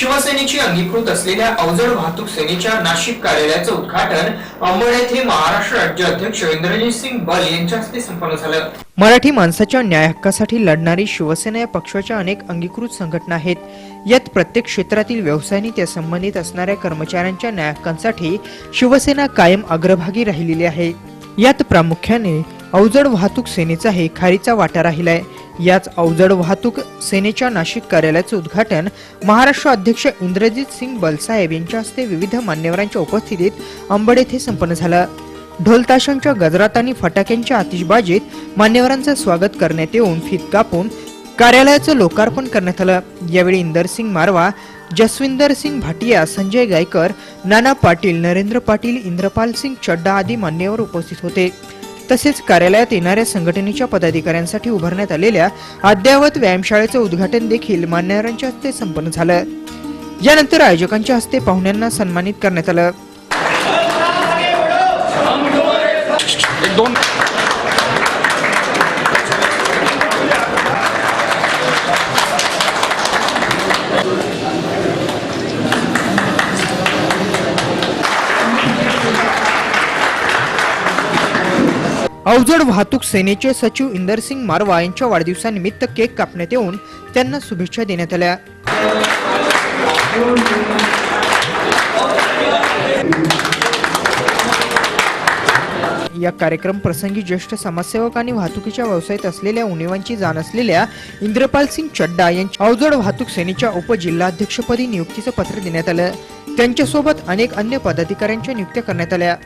शिवसेनेची अंगीकृत असलेल्या अवजड वाहतूक सेनेच्या नाशिक कार्यालयाचं उद्घाटन अंबड येथे महाराष्ट्र राज्य अध्यक्ष इंद्रजित सिंग बल यांच्या हस्ते संपन्न झालं. मराठी माणसाच्या न्याय हक्कासाठी लढणारी शिवसेना या पक्षाच्या अनेक अंगीकृत संघटना आहेत. यात प्रत्येक क्षेत्रातील व्यवसायांनी त्या संबंधित असणाऱ्या कर्मचाऱ्यांच्या न्याय हक्कांसाठी शिवसेना कायम अग्रभागी राहिलेली आहे. यात प्रामुख्याने अवजड वाहतूक सेनेचा हे खारीचा वाटा राहिलाय. याच अवजड वाहतूक सेनेच्या नाशिक कार्यालयाचे उद्घाटन महाराष्ट्र अध्यक्ष इंद्रजित सिंग बलसाहेब यांच्या हस्ते विविध मान्यवरांच्या उपस्थितीत अंबड येथे संपन्न झालं. ढोलताशांच्या गजरात आणि फटाक्यांच्या आतिषबाजीत मान्यवरांचं स्वागत करण्यात येऊन फीत कापून कार्यालयाचं लोकार्पण करण्यात आलं. यावेळी इंदर सिंग मारवा जसविंदर सिंग भाटिया संजय गायकर नाना पाटील नरेंद्र पाटील इंद्रपाल सिंग चड्डा आदी मान्यवर उपस्थित होते. तसेच कार्यालयात येणाऱ्या संघटनेच्या पदाधिकाऱ्यांसाठी उभारण्यात आलेल्या अद्ययावत व्यायामशाळेचं उद्घाटन देखील मान्यवरांच्या हस्ते संपन्न झालं. यानंतर आयोजकांच्या हस्ते पाहुण्यांना सन्मानित करण्यात आलं. अवजड वाहतूक सेनेचे सचिव इंदरसिंग मारवा यांच्या वाढदिवसानिमित्त केक कापण्यात येऊन त्यांना शुभेच्छा देण्यात आल्या. या कार्यक्रम प्रसंगी ज्येष्ठ समाजसेवक आणि वाहतुकीच्या व्यवसायात असलेल्या उणीवांची जाण असलेल्या इंद्रपाल सिंग चड्डा यांच्या अवजड वाहतूक सेनेच्या उपजिल्हाध्यक्षपदी नियुक्तीचं पत्र देण्यात आलं. त्यांच्यासोबत अनेक अन्य पदाधिकाऱ्यांच्या नियुक्त्या करण्यात आल्या.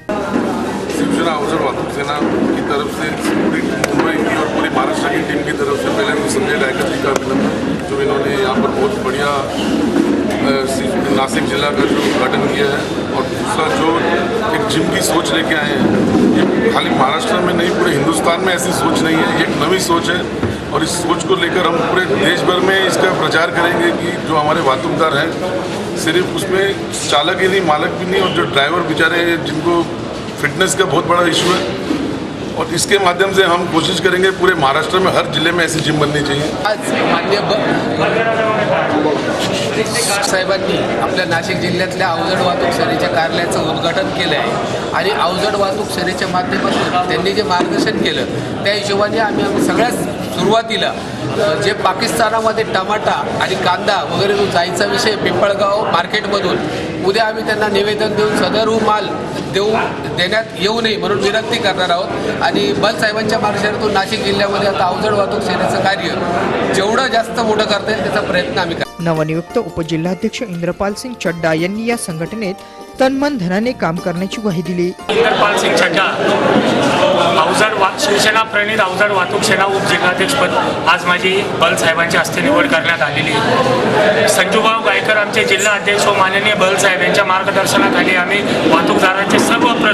शिवसेना अवसर वाहतूक सेना की तरफ़ से पूरी मुंबई की और पूरी महाराष्ट्र की टीम की तरफ़ से पहले तो संजय लायकर जी का अभिनंदन, जो इन्होंने यहाँ पर बहुत बढ़िया नासिक जिला का जो उद्घाटन किया है और दूसरा जो एक जिम की सोच लेके आए हैं। ये खाली महाराष्ट्र में नहीं, पूरे हिंदुस्तान में ऐसी सोच नहीं है ये एक नवी सोच है और इस सोच को लेकर हम पूरे देश भर में इसका प्रचार करेंगे कि जो हमारे वाहतूकदार हैं, सिर्फ़ उसमें चालक ही नहीं, मालक भी नहीं और जो ड्राइवर बेचारे जिनको फिटनेस का बहुत बड़ा इशू है। और इसके माध्यम से हम कोशिश करेंगे पूरे महाराष्ट्र में हर जिले में ऐसी जिम बननी चाहिए। आज मान्य साहेबांनी आपल्या नाशिक जिल्ह्यातल्या अवजड वाहतूक सेनेच्या कार्यालयाचं उद्घाटन केलं आहे आणि अवजड वाहतूक सेनेच्या माध्यमातून त्यांनी जे मार्गदर्शन केलं त्या हिशोबाने आम्ही सगळ्याच सुरुवातीला जे पाकिस्तानामध्ये टमाटा आणि कांदा वगैरे जो जायचा विषय पिंपळगाव मार्केटमधून उद्या आम्ही त्यांना निवेदन देऊन सदरू माल देऊ देण्यात येऊ नये म्हणून विनंती करणार आहोत. आणि बल साहेबांच्या मार्गदर्शनातून नाशिक जिल्ह्यामध्ये आता अवजड वाहतूक सेनेचं कार्य जेवढं जास्त मोठं करता येईल त्याचा प्रयत्न आम्ही करतो नवनियुक्त उपजिल्हाध्यक्ष इंद्रपाल सिंग चड्डा यांनी या संघटनेत तनमन धनाने काम करण्याची ग्वाही दिली. इंदरपाल सिंग छड्डा अवजड वा शिवसेना प्रणित अवजड वाहतूक सेना उपजिल्हाध्यक्षपद आज माझी बल साहेबांच्या हस्ते निवड करण्यात आलेली. संजूभाऊ गायकर आमचे जिल्हा अध्यक्ष व माननीय बल साहेब यांच्या मार्गदर्शनाखाली आम्ही वाहतूकदार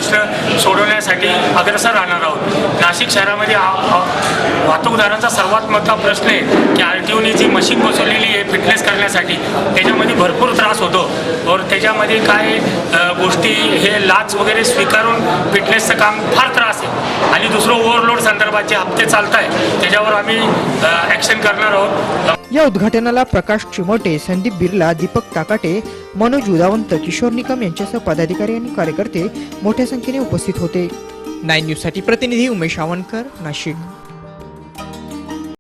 प्रश्न सोडवण्यासाठी अग्रसर राहणार आहोत. नाशिक शहरामध्ये आ- वाहतूकदारांचा सर्वात मोठा प्रश्न आहे की आर टी ओनी जी मशीन बसवलेली आहे फिटनेस करण्यासाठी त्याच्यामध्ये भरपूर त्रास होतो. और त्याच्यामध्ये काय गोष्टी हे लाच वगैरे स्वीकारून फिटनेसचं काम फार त्रास आहे. आणि दुसरं ओव्हरलोड संदर्भात जे हप्ते चालत आहे त्याच्यावर आम्ही ॲक्शन करणार आहोत. या उद्घाटनाला प्रकाश चिमोटे संदीप बिर्ला दीपक ताकाटे मनोज उदावंत किशोर निकम यांच्यासह पदाधिकारी आणि कार्यकर्ते मोठ्या संख्येने उपस्थित होते. नाईन न्यूजसाठी प्रतिनिधी उमेश आवनकर नाशिक.